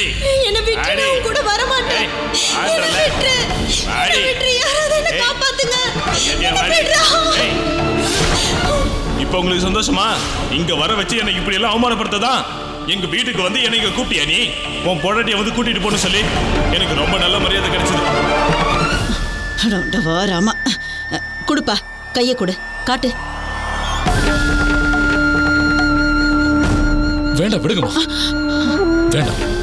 என்னை என்னை. இப்ப உங்களுக்கு சந்தோஷமா? இங்க வர வச்சு என்னை இப்படி எல்லாம் அவமானப்படுத்ததா எங்க வீட்டுக்கு வந்து என்னை இங்க கூப்பிட்டியா நீ? உன் பொண்டாட்டிய வந்து கூட்டிட்டு போன்னு சொல்லி எனக்கு ரொம்ப நல்ல மரியாதை கிடைச்சது. அடடவா, ராமா. குடுப்பா. கையை கொடு. காட்டு. வேண்டாம் விடுங்கம்மா. வேண்டாம்.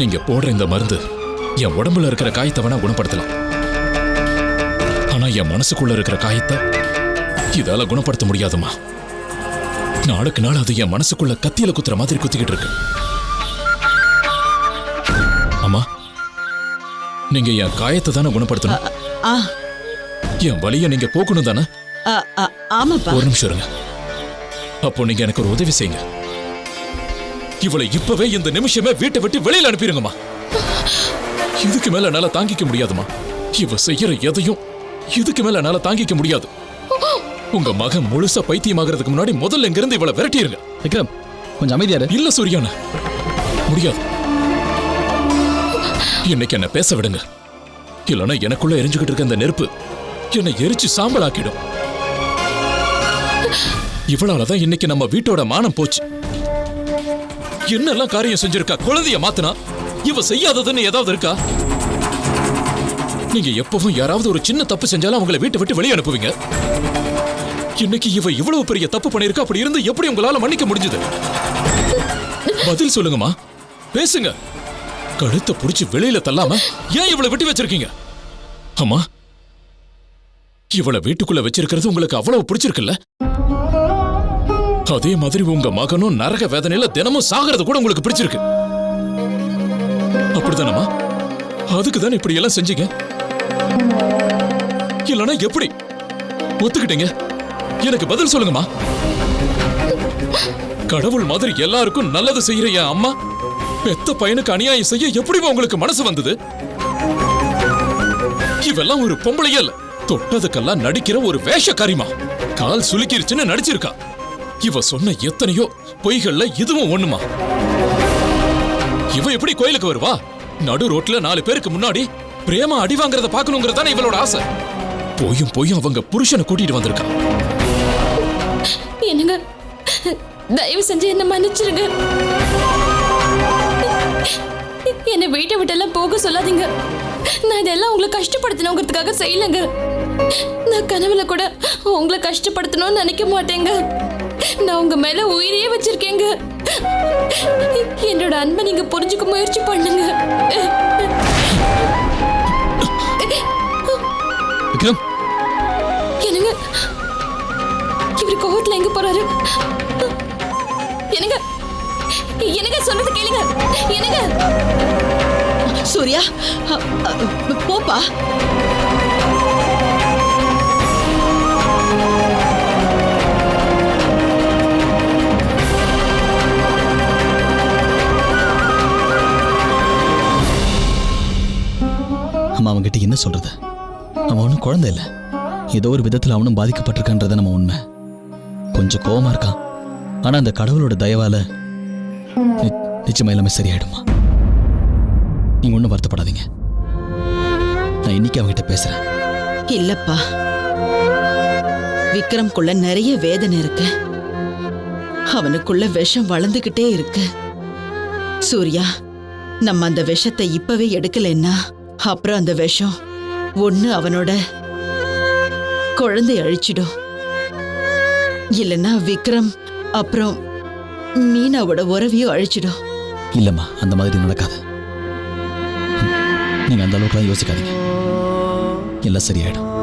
நீங்க போடுற இந்த மருந்து என் உடம்புல இருக்கிற காயத்தை வேணா குணப்படுத்தலாம். ஆனா என் மனசுக்குள்ள இருக்கிற காயத்தை இதால குணப்படுத்த முடியாதும்மா. நாளுக்கு நாள் அது என் மனசுக்குள்ள கத்தியில குத்துற மாதிரி குத்திக்கிட்டு இருக்கு. அம்மா நீங்க என் காயத்தை தானே குணப்படுத்தணும்? ஆ என் வலியை நீங்க போக்கணும் தானே? ஆமாப்பா. ஒரு நிமிஷம் இருங்க. அப்போ நீங்க எனக்கு ஒரு உதவி செய்யுங்க. இவளை இப்பவே இந்த நிமிஷமே வீட்டை விட்டு வெளியில அனுப்பிடுங்கம்மா. இதுக்கு மேல என்னால தாங்கிக்க முடியாதும்மா. இவ செய்யற எதையும் இதுக்கு மேல என்னால தாங்கிக்க முடியாது. உங்க மகன் முழுசா பைத்தியமாகறதுக்கு முன்னாடி முதல்ல இங்க இருந்து இவளை விரட்டிருங்க. விக்ரம் கொஞ்சம் அமைதியாரு இல்ல சூரியான முடியாது. இன்னைக்கு என்ன பேச விடுங்க. இல்லைன்னா எனக்குள்ள எரிஞ்சுக்கிட்டு இருக்க இந்த நெருப்பு என்னை எரிச்சு சாம்பலாக்கிடும். இவளாலதான் இன்னைக்கு நம்ம வீட்டோட மானம் போச்சு. என்னெல்லாம் காரியம் செஞ்சிருக்கா? குழந்தைய மாத்துனா? இவ செய்யாததுன்னு ஏதாவது இருக்கா? நீங்க எப்பவும் யாராவது ஒரு சின்ன தப்பு செஞ்சாலும் அவங்கள வீட்டை விட்டு வெளியே அனுப்புவீங்க. இன்னைக்கு இவ இவ்வளவு பெரிய தப்பு பண்ணிருக்கா அப்படி இருந்து எப்படி உங்களால மன்னிக்க முடிஞ்சது? பதில் சொல்லுங்கம்மா. பேசுங்க. கழுத்தை புடிச்சு வெளியில தள்ளாம ஏன் இவளை விட்டு வச்சிருக்கீங்க? அம்மா இவளை வீட்டுக்குள்ள வச்சிருக்கிறது உங்களுக்கு அவ்வளவு பிடிச்சிருக்குல்ல? அதே மாதிரி உங்க மகனும் நரக வேதனையில தினமும் சாகிறது கூட உங்களுக்கு பிடிச்சிருக்கு. அப்படிதானம்மா? அதுக்கு தானே இப்படி எல்லாம் செஞ்சீங்க? இல்லனா எப்படி? ஒத்துக்கிட்டீங்க? எனக்கு பதில் சொல்லுங்கம்மா. கடவுள் மாதிரி எல்லாருக்கும் நல்லது செய்யற என் அம்மா பெத்த பையனுக்கு அநியாயம் செய்ய எப்படிமா உங்களுக்கு மனசு வந்தது? இவெல்லாம் ஒரு பொம்பளையே இல்ல தொட்டதுக்கெல்லாம் நடிக்கிற ஒரு வேஷக்காரிமா கால் சுலுக்கிருச்சுன்னு நடிச்சிருக்கா. இவ சொன்ன எத்தனையோ பொய்கள்ல இதுவும் ஒண்ணுமா? இவ எப்படி கோயிலுக்கு வருவா? நடு ரோட்ல நாலு பேருக்கு முன்னாடி பிரேமா அடி வாங்குறத பாக்கணுங்கிறது தானே இவளோட ஆசை. போயும் போயும் அவங்க புருஷனை கூட்டிட்டு வந்திருக்கா. என்னங்க? தயவு செஞ்சு என்ன மன்னிச்சிருங்க. என்னை வீட்டை விட்டெல்லாம் போக சொல்லாதீங்க. நான் இதெல்லாம் உங்களை கஷ்டப்படுத்தணுங்கிறதுக்காக செய்யலைங்க. நான் கனவுல கூட உங்களை கஷ்டப்படுத்தணும்னு நினைக்க மாட்டேங்க. நான் உங்க மேல உயிரையே வச்சிருக்கேங்க. என்னோட அன்பை நீங்க புரிஞ்சுக்க முயற்சி பண்ணுங்க. விக்ரம். என்னங்க? இவர் கோவத்துல எங்க போறாரு? என்னங்க? என்னங்க சொல்றது கேளுங்க. என்னங்க? சூர்யா போப்பா அம்மா அவன்கிட்ட என்ன சொல்றது? அவன் ஒன்றும் குழந்தை இல்லை. ஏதோ ஒரு விதத்தில் அவனும் பாதிக்கப்பட்டிருக்கான்றத நம்ம உண்மை. கொஞ்சம் கோபமாக இருக்கான். ஆனா அந்த கடவுளோட தயவால நிச்சயமாக நிச்சயமா எல்லாமே சரியாயிடுமா? நீங்க ஒன்றும் வருத்தப்படாதீங்க. நான் இன்னைக்கு அவன்கிட்ட பேசுறேன். இல்லப்பா. விக்ரம்குள்ள நிறைய வேதனை இருக்கு. அவனுக்குள்ள விஷம் வளர்ந்துகிட்டே இருக்கு. சூர்யா நம்ம அந்த விஷத்தை இப்பவே எடுக்கலைன்னா அப்புறம் அந்த விஷம் ஒண்ணு அவனோட. குழந்தை அழிச்சிடும். இல்லைன்னா விக்ரம் அப்புறம் மீனாவோட உறவையும் அழிச்சிடும். இல்லைம்மா அந்த மாதிரி நடக்காது. நீங்க அந்த அளவுக்குலாம் யோசிக்காதீங்க. எல்லாம் சரியாயிடும்.